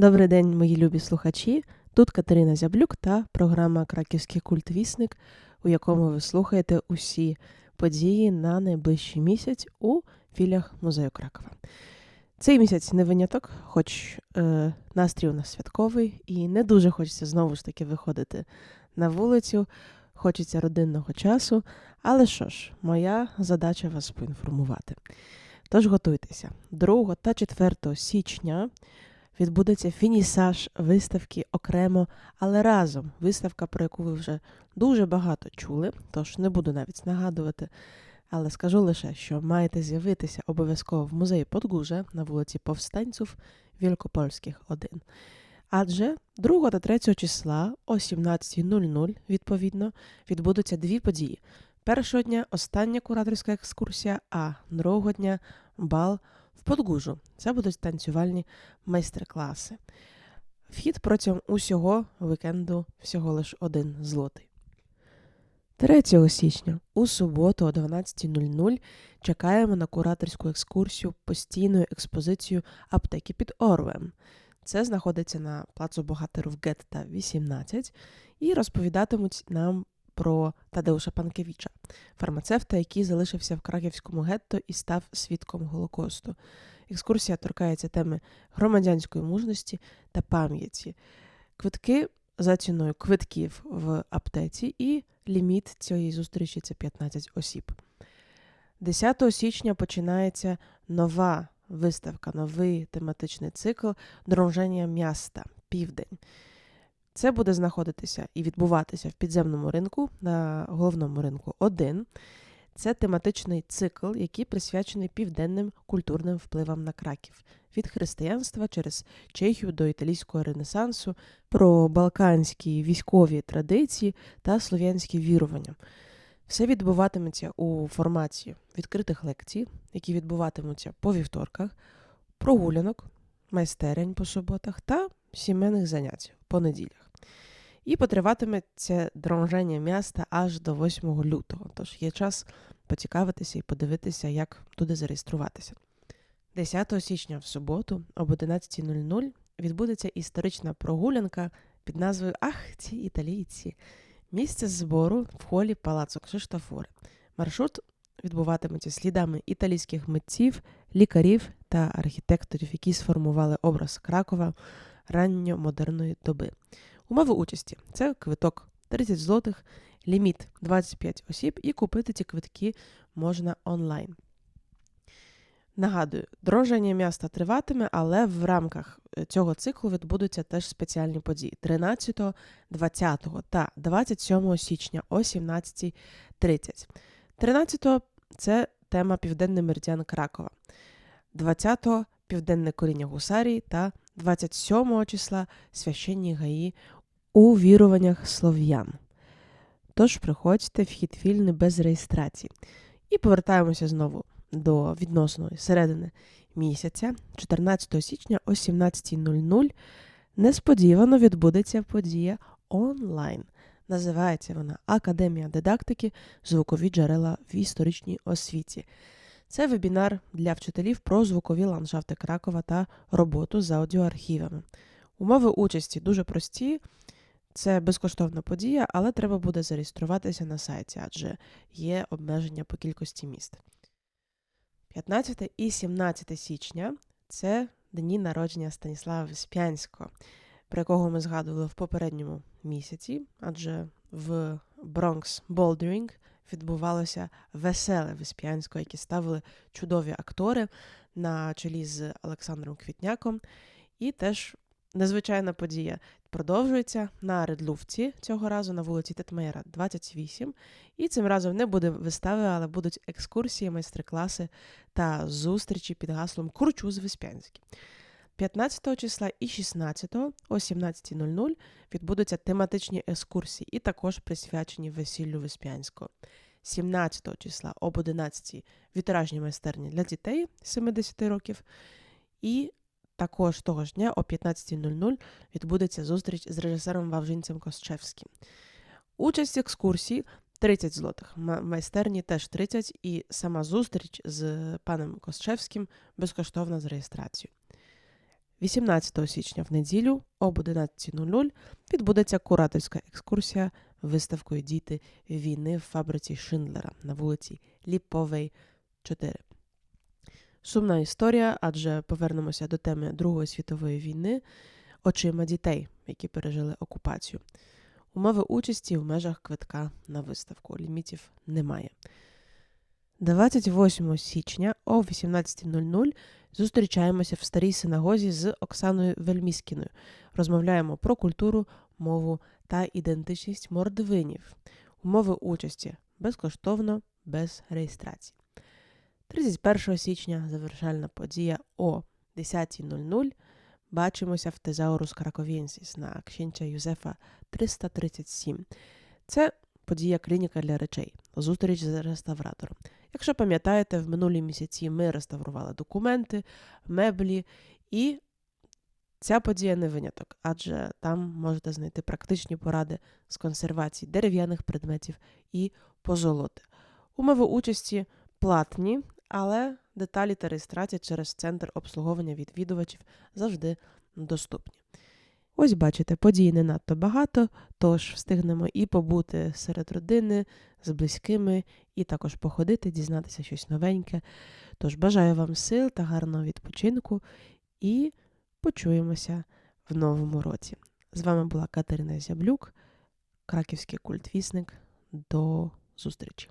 Добрий день, мої любі слухачі. Тут Катерина Зяблюк та програма Краківський культвісник, у якому ви слухаєте усі події на найближчий місяць у філях музею Кракова. Цей місяць не виняток, хоч е, настрій у нас святковий, і не дуже хочеться знову ж таки виходити на вулицю, хочеться родинного часу. Але що ж, моя задача вас поінформувати. Тож готуйтеся, 2 та 4 січня відбудеться фінісаж виставки окремо, але разом виставка, про яку ви вже дуже багато чули, тож не буду навіть нагадувати. Але скажу лише, що маєте з'явитися обов'язково в музеї Подгужа на вулиці Повстанців Вілкопольських 1. Адже 2 та 3 числа о 17.00, відповідно, відбудуться дві події. Першого дня остання кураторська екскурсія, а другого дня бал в Подгужу. Це будуть танцювальні майстер-класи. Вхід протягом усього вікенду всього лиш один злотий. 3 січня у суботу о 12.00 чекаємо на кураторську екскурсію постійною експозицією аптеки під Орвем. Це знаходиться на плацу богатирів Гетта 18 і розповідатимуть нам про Тадеуша Панкевіча, фармацевта, який залишився в Краківському гетто і став свідком Голокосту. Екскурсія торкається теми громадянської мужності та пам'яті. Квитки за ціною квитків в аптеці і ліміт цієї зустрічі це 15 осіб. 10 січня починається нова виставка, новий тематичний цикл Дрожження міста Південь. Це буде знаходитися і відбуватися в підземному ринку на головному ринку 1. Це тематичний цикл, який присвячений південним культурним впливам на краків від християнства через Чехію до італійського ренесансу, про балканські військові традиції та слов'янські вірування. Все відбуватиметься у форматі відкритих лекцій, які відбуватимуться по вівторках, прогулянок, майстерень по суботах та сімейних занять по неділях. І потриватиме це дрожження міста аж до 8 лютого. Тож є час поцікавитися і подивитися, як туди зареєструватися. 10 січня в суботу об 11.00 відбудеться історична прогулянка під назвою Ах, ці італійці. Місце збору в холі Палацу Кшиштофори. Маршрут відбуватиметься слідами італійських митців, лікарів та архітекторів, які сформували образ Кракова ранньомодерної доби. Умови участі це квиток 30 злотих, ліміт 25 осіб, і купити ці квитки можна онлайн. Нагадую, дрожження міста триватиме, але в рамках е, цього циклу відбудуться теж спеціальні події 13, 20 та 27 січня о 17.30. 13 це тема Південний меридіан Кракова, 20 Південне коріння Гусарії та 27 числа священні гаї у віруваннях слов'ян. Тож приходьте вхід вільний без реєстрації. І повертаємося знову до відносної середини місяця, 14 січня о 17.00. Несподівано відбудеться подія онлайн. Називається вона Академія дидактики, звукові джерела в історичній освіті. Це вебінар для вчителів про звукові ландшафти Кракова та роботу з аудіоархівами. Умови участі дуже прості. Це безкоштовна подія, але треба буде зареєструватися на сайті, адже є обмеження по кількості міст. 15 і 17 січня це дні народження Станіслава Веспянського, про якого ми згадували в попередньому місяці, адже в Бронкс Болдерінг відбувалося веселе Веспянського, які ставили чудові актори на чолі з Олександром Квітняком. І теж незвичайна подія продовжується на Редлуфці цього разу на вулиці Тетмейра, 28. І цим разом не буде вистави, але будуть екскурсії, майстер-класи та зустрічі під гаслом Курчуз Веспянський. 15 числа і 16 о 17.00 відбудуться тематичні екскурсії, і також присвячені весіллю Веспянського. 17 числа об 11 вітражні майстерні для дітей 70 років. І також того ж дня о 15.00 відбудеться зустріч з режисером Вавжинцем Косчевським. Участь в екскурсії 30 злотих, майстерні теж 30, і сама зустріч з паном Косчевським безкоштовна з реєстрацією. 18 січня в неділю об 11.00 відбудеться кураторська екскурсія виставкою Діти війни в фабриці Шиндлера на вулиці Ліповей, 4. Сумна історія, адже повернемося до теми Другої світової війни очима дітей, які пережили окупацію. Умови участі в межах квитка на виставку. Лімітів немає. 28 січня о 18.00 зустрічаємося в старій синагозі з Оксаною Вельміскіною. Розмовляємо про культуру, мову та ідентичність мордвинів. Умови участі безкоштовно, без реєстрації. 31 січня завершальна подія о 10.00. Бачимося в Тезаурус Краковєнсіс на Кщенча Юзефа 337. Це подія клініка для речей, зустріч з реставратором. Якщо пам'ятаєте, в минулі місяці ми реставрували документи, меблі, і ця подія не виняток, адже там можете знайти практичні поради з консервації дерев'яних предметів і позолоти. Умови участі платні, але деталі та реєстрація через центр обслуговування відвідувачів завжди доступні. Ось бачите, подій не надто багато, тож встигнемо і побути серед родини, з близькими, і також походити, дізнатися щось новеньке. Тож бажаю вам сил та гарного відпочинку і почуємося в новому році. З вами була Катерина Зяблюк, Краківський культвісник. До зустрічі!